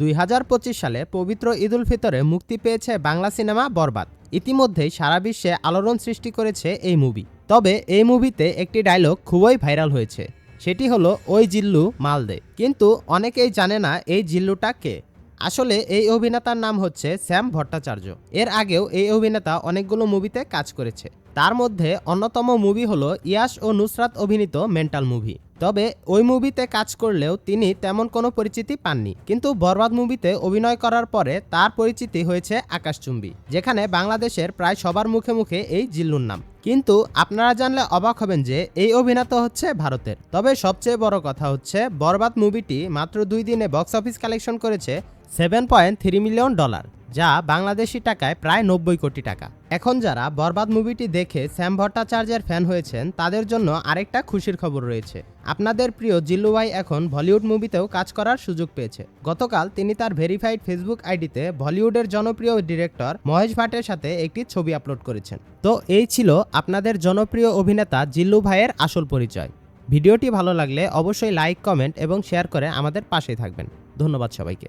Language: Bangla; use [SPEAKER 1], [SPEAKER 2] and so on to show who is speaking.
[SPEAKER 1] দুই হাজার পঁচিশ সালে পবিত্র ঈদুল ফিতরে মুক্তি পেয়েছে বাংলা সিনেমা বরবাদ। ইতিমধ্যেই সারা বিশ্বে আলোড়ন সৃষ্টি করেছে এই মুভি। তবে এই মুভিতে একটি ডায়লগ খুবই ভাইরাল হয়েছে। সেটি হলো ওই জিল্লু মালদে। কিন্তু অনেকেই জানে না এই জিল্লুটা কে। আসলে এই অভিনেতার নাম হচ্ছে শ্যাম ভট্টাচার্য। এর আগেও এই অভিনেতা অনেকগুলো মুভিতে কাজ করেছে। তার মধ্যে অন্যতম মুভি হলো ইয়াশ ও নুসরাত অভিনীত মেন্টাল মুভি তবে ওই মুভিতে কাজ করলেও তিনি তেমন কোনো পরিচিতি পাননি। কিন্তু বরবাদ মুভিতে অভিনয় করার পরে তার পরিচিতি হয়েছে আকাশচুম্বী, যেখানে বাংলাদেশের প্রায় সবার মুখে মুখে এই জিল্লুর নাম। কিন্তু আপনারা জানলে অবাক হবেন যে এই অভিনেতা হচ্ছে ভারতের। তবে সবচেয়ে বড় কথা হচ্ছে, বরবাদ মুভিটি মাত্র দুই দিনে বক্স অফিস কালেকশন করেছে seven point three million dollar যা বাংলাদেশি টাকায় প্রায় নব্বই কোটি টাকা। এখন যারা বরবাদ মুভিটি দেখে স্যাম ভট্টাচার্যের ফ্যান হয়েছেন, তাদের জন্য আরেকটা খুশির খবর রয়েছে। আপনাদের প্রিয় জিল্লু ভাই এখন বলিউড মুভিতেও কাজ করার সুযোগ পেয়েছে। গতকাল তিনি তার ভেরিফাইড ফেসবুক আইডিতে বলিউডের জনপ্রিয় ডিরেক্টর মহেশ ভাটের সাথে একটি ছবি আপলোড করেছেন। তো এই ছিল আপনাদের জনপ্রিয় অভিনেতা জিল্লু ভাইয়ের আসল পরিচয়। ভিডিওটি ভালো লাগলে অবশ্যই লাইক, কমেন্ট এবং শেয়ার করে আমাদের পাশে থাকবেন। ধন্যবাদ সবাইকে।